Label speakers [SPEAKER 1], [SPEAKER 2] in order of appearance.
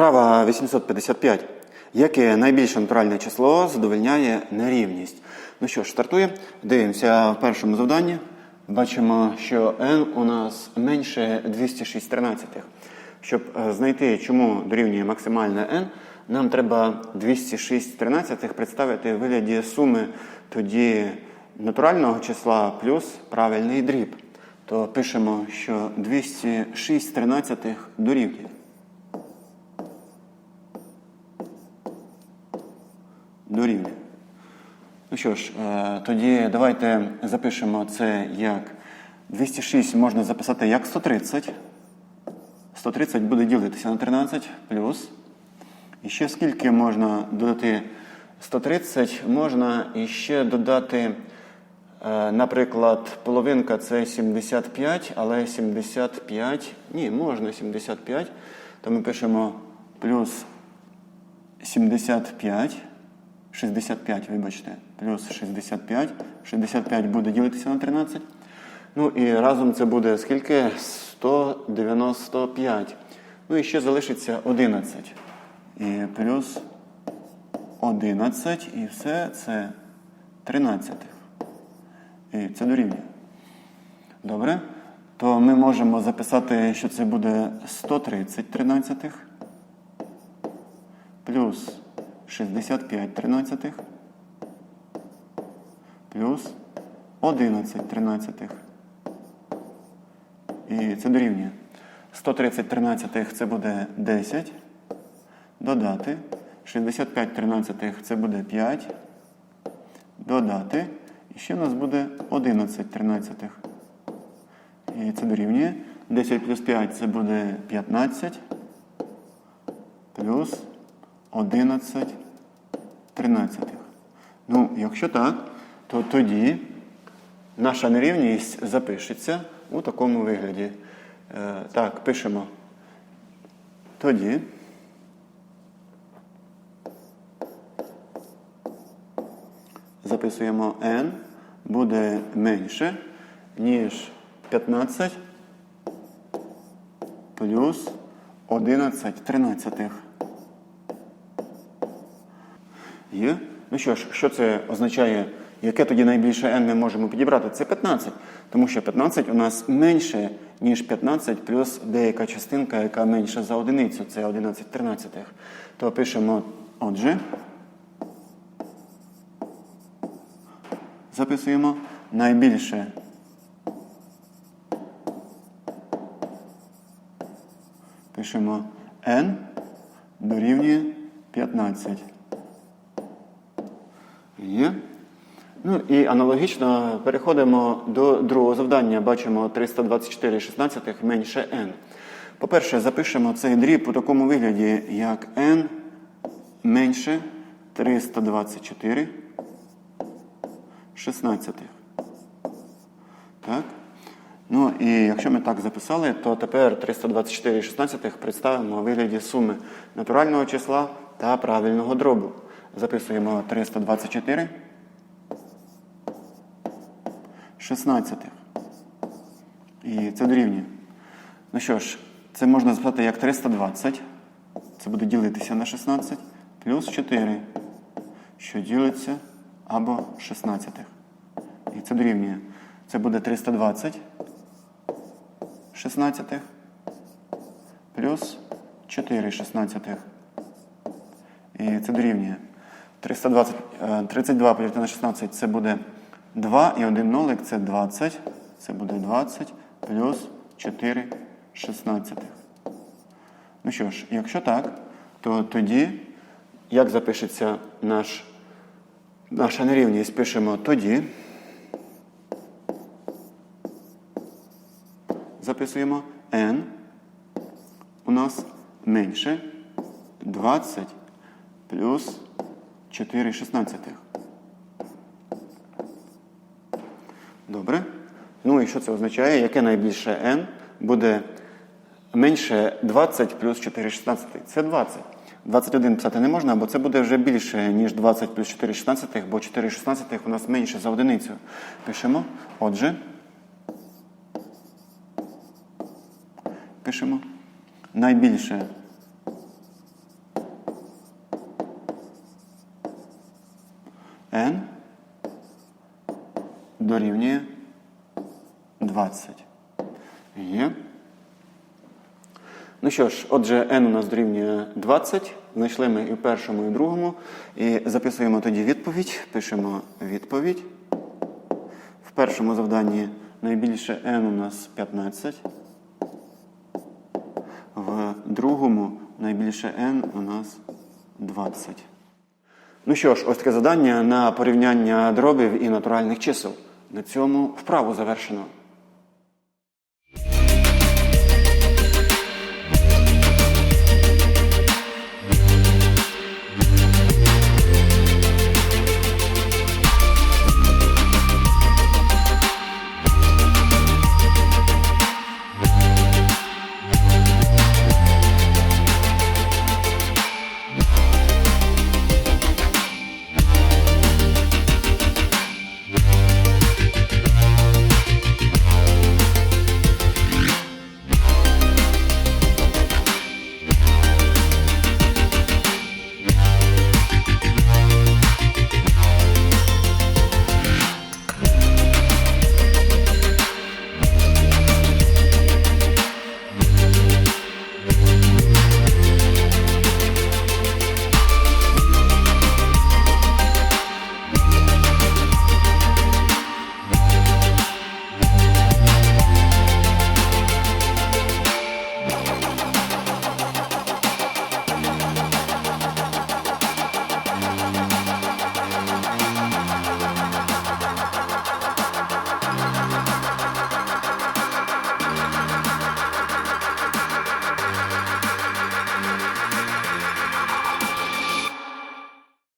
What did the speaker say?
[SPEAKER 1] Вправа 855. Яке найбільше натуральне число задовольняє нерівність? Ну що ж, стартує. Дивимося в першому завданні. Бачимо, що n у нас менше 206 тринадцятих. Щоб е, знайти, чому дорівнює максимальне n, нам треба 206 тринадцятих представити в вигляді суми тоді натурального числа плюс правильний дріб. То пишемо, що 206 тринадцятих дорівнює. Дорівнює. Ну що ж, е, тоді давайте запишемо це як 206 можна записати як 130. 130 буде ділитися на 13 плюс. І ще скільки можна додати 130, можна іще додати, е, наприклад, половинка це 75, але 75, ні, можна 75, то ми пишемо плюс 75. 65, вибачте, плюс 65. 65 буде ділитися на 13. Ну і разом це буде скільки? 195. Ну і ще залишиться 11. І плюс 11. І все це 13. І це дорівнює. Добре? То ми можемо записати, що це буде 130 тринадцятих плюс 65 тринадцятих плюс 11 тринадцятих. І це дорівнює. 130 тринадцятих це буде 10. Додати. 65 тринадцятих це буде 5. Додати. І ще у нас буде 11 тринадцятих. І це дорівнює. 10 плюс 5 це буде 15. Плюс 11 тринадцятих. Ну, якщо так, то тоді наша нерівність запишеться у такому вигляді. Е, так, пишемо. Тоді. Записуємо n буде менше, ніж 15 плюс 11 тринадцятих. Є? Ну що ж, що це означає? Яке тоді найбільше n ми можемо підібрати? Це 15. Тому що 15 у нас менше, ніж 15 плюс деяка частинка, яка менша за одиницю. Це 11 тринадцятих. То пишемо, отже, записуємо найбільше. Пишемо n дорівнює 15. Є. Ну і аналогічно переходимо до другого завдання. Бачимо 324 16 менше n. По-перше, запишемо цей дріб у такому вигляді, як n менше 324 16. Так? Ну і якщо ми так записали, то тепер 324 16 представимо у вигляді суми натурального числа та правильного дробу. Записуємо 324 16. І це дорівнює. Ну що ж, це можна записати як 320. Це буде ділитися на 16. Плюс 4, що ділиться або 16. І це дорівнює. Це буде 320 16. Плюс 4 16. І це дорівнює. 320, е, 32 поділити на 16 це буде 2 і 1 нолик це 20. Це буде 20 плюс 4 16. Ну що ж, якщо так, то тоді, як запишеться наш, наша нерівність, пишемо тоді. Записуємо n у нас менше 20 плюс 4 шістнадцятих. Добре. Ну і що це означає? Яке найбільше n буде менше 20 плюс 4 16? Це 20. 21 писати не можна, бо це буде вже більше, ніж 20 плюс 4 16, бо 4 16 у нас менше за одиницю. Пишемо. Отже. Пишемо. Найбільше дорівнює 20. Є. Ну що ж, отже, n у нас дорівнює 20. Знайшли ми і в першому, і в другому. І записуємо тоді відповідь. Пишемо відповідь. В першому завданні найбільше n у нас 15. В другому найбільше n у нас 20. Ну що ж, ось таке завдання на порівняння дробів і натуральних чисел. На цьому вправу завершено.